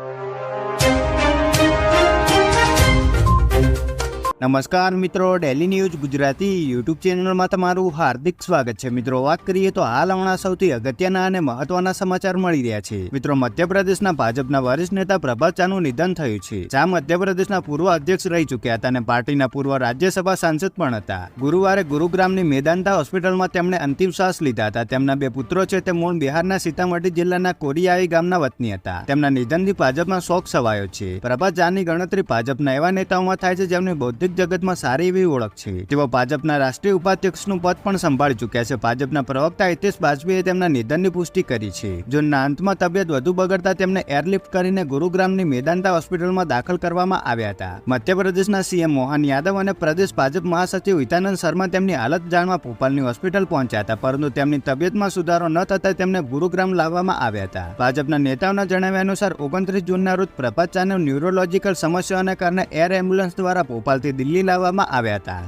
you. નમસ્કાર મિત્રો daily news Gujarati YouTube ચેનલમાં તમારું હાર્દિક સ્વાગત છે. મિત્રો, વાત કરીએ તો હાલ હમણાં સૌથી અગત્યના અને મહત્વના સમાચાર મળી રહ્યા છે. મિત્રો, મધ્યપ્રદેશના ભાજપના વરિષ્ઠ નેતા પ્રભાત ચાનું નિધન થયું છે. જ્યાં મધ્યપ્રદેશના પૂર્વ અધ્યક્ષ રહી ચૂક્યા હતા અને પાર્ટીના પૂર્વ રાજ્યસભા સાંસદ પણ હતા. ગુરુવારે ગુરુગ્રામની મેદાંતા હોસ્પિટલમાં તેમણે અંતિમ શ્વાસ લીધા હતા. તેમના બે પુત્રો છે, તે મૂળ બિહારના સીતામઢી જિલ્લાના કોરિયાઈ ગામના વતની હતા. તેમના નિધનથી ભાજપમાં શોક છવાયો છે. પ્રભાત ચાની ગણતરી ભાજપના એવા નેતાઓમાં થાય છે, જેમની બૌદ્ધિક જગતમાં સારી એવી ઓળખ છે. તેઓ ભાજપના રાષ્ટ્રીય ઉપાધ્યક્ષનું પદ પણ સંભાળી ચૂક્યા છે. ભાજપના પ્રવક્તા હિતેશ બાજપેયીએ તેમના નિધનની પુષ્ટિ કરી છે. જૂનના અંતમાં તબિયત વધુ બગડતા તેમને એરલિફ્ટ કરીને ગુરુગ્રામની મેદાંતા હોસ્પિટલમાં દાખલ કરવામાં આવ્યા હતા. મધ્યપ્રદેશના સીએમ મોહન યાદવ અને પ્રદેશ ભાજપ મહાસચિવ હિતાનંદ શર્મા તેમની હાલત જાણવા ભોપાલની હોસ્પિટલ પહોંચ્યા હતા, પરંતુ તેમની તબિયતમાં સુધારો ન થતા તેમને ગુરુગ્રામ લાવવામાં આવ્યા હતા. ભાજપના નેતાઓના જણાવ્યા અનુસાર, ઓગણત્રીસ જૂનના રોજ પ્રભાત ચાને ન્યુરોલોજીકલ સમસ્યાઓને કારણે એર એમ્બ્યુલન્સ દ્વારા ભોપાલથી દિલ્હી લાવવામાં આવ્યા હતા.